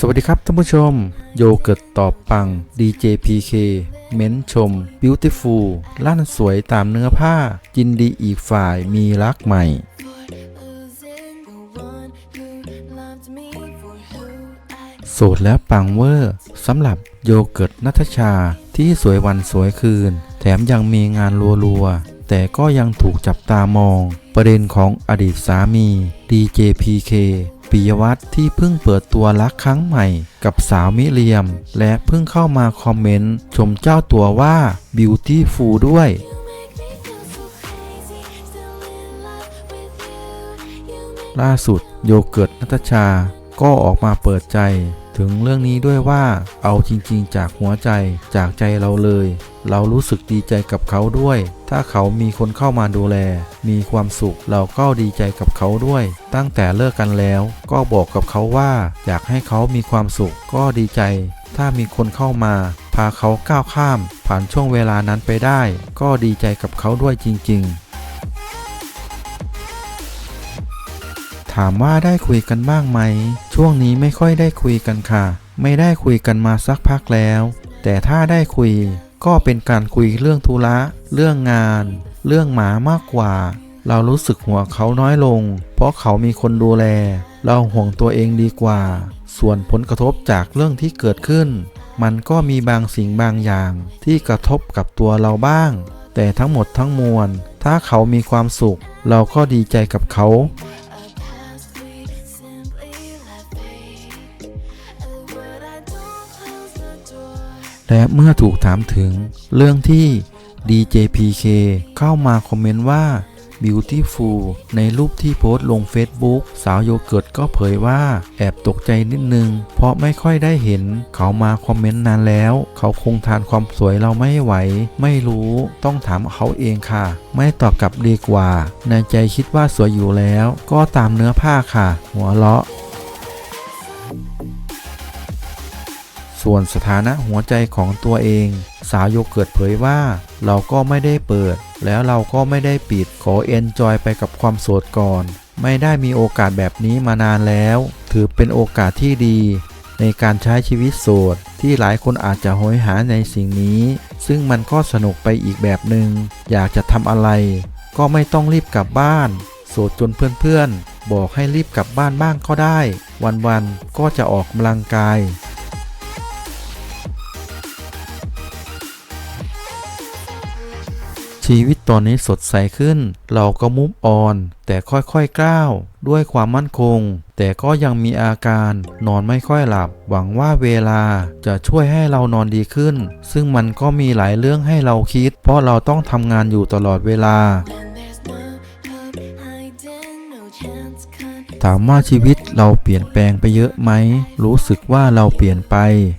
สวัสดีครับท่านผู้ชม โยเกิร์ตตอบปัง DJPK เม้นชม Beautiful ลั่นสวยตามเนื้อผ้ายินดีอีกฝ่ายมีรักใหม่ โสดและปังเวอร์สำหรับโยเกิร์ตนัทชาที่สวยวันสวยคืน แถมยังมีงานรัวๆ แต่ก็ยังถูกจับตามอง ประเด็นของอดีตสามี DJPK ปิยวัฒน์ที่เพิ่งเปิดตัวรักครั้งใหม่ กับสาวมิเรียม และเพิ่งเข้ามาคอมเมนต์ ชมเจ้าตัวว่า Beautiful ด้วย ล่าสุดโยเกิร์ตนัทชาก็ออกมาเปิดใจ ถึงเรื่องนี้ด้วยว่าเอาจริงๆ จากหัวใจจากใจเราเลย เรารู้สึกดีใจกับเขาด้วย ถ้าเขามีคนเข้ามาดูแล มีความสุขเราก็ดีใจกับเขาด้วย ตั้งแต่เลิกกันแล้ว ก็บอกกับเขาว่า อยากให้เขามีความสุขก็ดีใจ ถ้ามีคนเข้ามา พาเขาก้าวข้าม ผ่านช่วงเวลานั้นไปได้ ก็ดีใจกับเขาด้วยจริง ๆ ถามว่าได้คุยกันบ้างไหม ช่วงนี้ไม่ค่อยได้คุยกันค่ะ ไม่ได้คุยกันมาสักพักแล้ว แต่ถ้าได้คุย ก็เป็นการคุยเรื่องธุระ เรื่องงาน เรื่องหมามากกว่า เรารู้สึกห่วเขาน้อยลง เพราะเขามีคนดูแล เราห่วงตัวเองดีกว่า ส่วนผลกระทบจากเรื่องที่เกิดขึ้น มันก็มีบางสิ่งบางอย่างที่กระทบกับตัวเราบ้าง แต่ทั้งหมดทั้งมวล ถ้าเขามีความสุข เราก็ดีใจกับเขา และเมื่อถูกถามถึงเรื่องที่ DJPK เข้ามาคอมเมนต์ว่า Beautiful ในรูปที่โพสต์ลง Facebook สาวโยเกิร์ตก็เผยว่าแอบตกใจนิดนึง เพราะไม่ค่อยได้เห็นเขามาคอมเมนต์นานแล้ว เขาคงทานความสวยเราไม่ไหว ไม่รู้ต้องถามเขาเองค่ะ ไม่ตอบกลับดีกว่า ในใจคิดว่าสวยอยู่แล้ว ก็ตามเนื้อผ้าค่ะ หัวเราะ ส่วนสถานะหัวใจของตัวเอง สาวโยเกิร์ตเผยว่า เราก็ไม่ได้เปิด แล้วเราก็ไม่ได้ปิด ขอเอนจอยไปกับความโสดก่อน ไม่ได้มีโอกาสแบบนี้มานานแล้ว ถือเป็นโอกาสที่ดี ในการใช้ชีวิตโสด ที่หลายคนอาจจะโหยหาในสิ่งนี้ ซึ่งมันก็สนุกไปอีกแบบหนึง่งอยากจะทำอะไร ก็ไม่ต้องรีบกลับบ้านโสดจนเพื่อนๆ บอกให้รีบกลับบ้านบ้างก็ได้ วันๆ ก็จะออกกำลังกาย ชีวิตตอนนี้สดใสขึ้น เราก็มุฟออน แต่ค่อยๆก้าวด้วยความมั่นคง แต่ก็ยังมีอาการนอนไม่ค่อยหลับ หวังว่าเวลาจะช่วยให้เรานอนดีขึ้น ซึ่งมันก็มีหลายเรื่องให้เราคิด เพราะเราต้องทำงานอยู่ตลอดเวลา ถามว่าชีวิตเราเปลี่ยนแปลงไปเยอะไหม รู้สึกว่าเราเปลี่ยนไป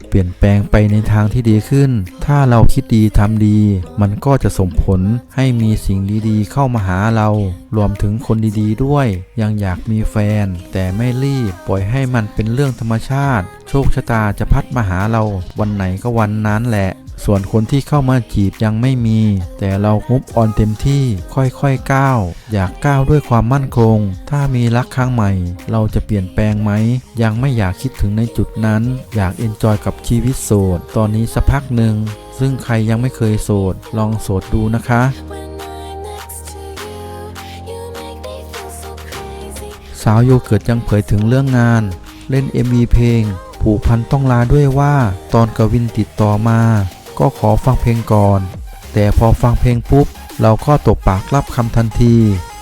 เปลี่ยนแปลงไปในทางที่ดีขึ้น ถ้าเราคิดดีทำดี มันก็จะส่งผลให้มีสิ่งดีๆ เข้ามาหาเรา รวมถึงคนดีๆด้วย ยังอยากมีแฟน แต่ไม่รีบ ปล่อยให้มันเป็นเรื่องธรรมชาติ โชคชะตาจะพัดมาหาเรา วันไหนก็วันนั้นแหละ ส่วนคนที่เข้ามาจีบยังไม่มี แต่เรามุบออนเต็มที่ค่อยๆก้าว อยากก้าวด้วยความมั่นคง ถ้ามีรักครั้งใหม่ เราจะเปลี่ยนแปลงไหม ยังไม่อยากคิดถึงในจุดนั้น อยากเอนจอยกับชีวิตโสด ตอนนี้สักพักหนึ่ง ซึ่งใครยังไม่เคยโสด ลองโสดดูนะคะสาวโยเกิร์ตยังเผยถึงเรื่องงาน เล่น MV เพลง ผูกพันต้องลาด้วยว่า ตอนกวินติดต่อมา ก็ขอฟังเพลงก่อน แต่พอฟังเพลงปุ๊บ เราก็ตบปากรับคำทันที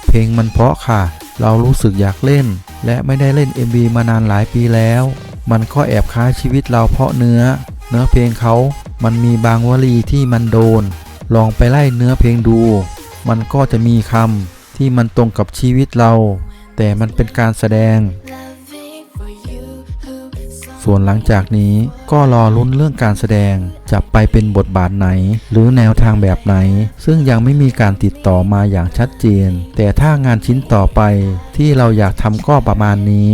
เพลงมันเพราะค่ะ เรารู้สึกอยากเล่น และไม่ได้เล่น MV มานานหลายปีแล้ว มันก็แอบคล้ายชีวิตเราเพราะเนื้อ เนื้อเพลงเขา มันมีบางวลีที่มันโดน ลองไปไล่เนื้อเพลงดู มันก็จะมีคำที่มันตรงกับชีวิตเรา แต่มันเป็นการแสดง ส่วนหลังจากนี้ก็รอลุ้นเรื่องการแสดง จะไปเป็นบทบาทไหน หรือแนวทางแบบไหน ซึ่งยังไม่มีการติดต่อมาอย่างชัดเจน แต่ถ้างานชิ้นต่อไปที่เราอยากทำก็ประมาณนี้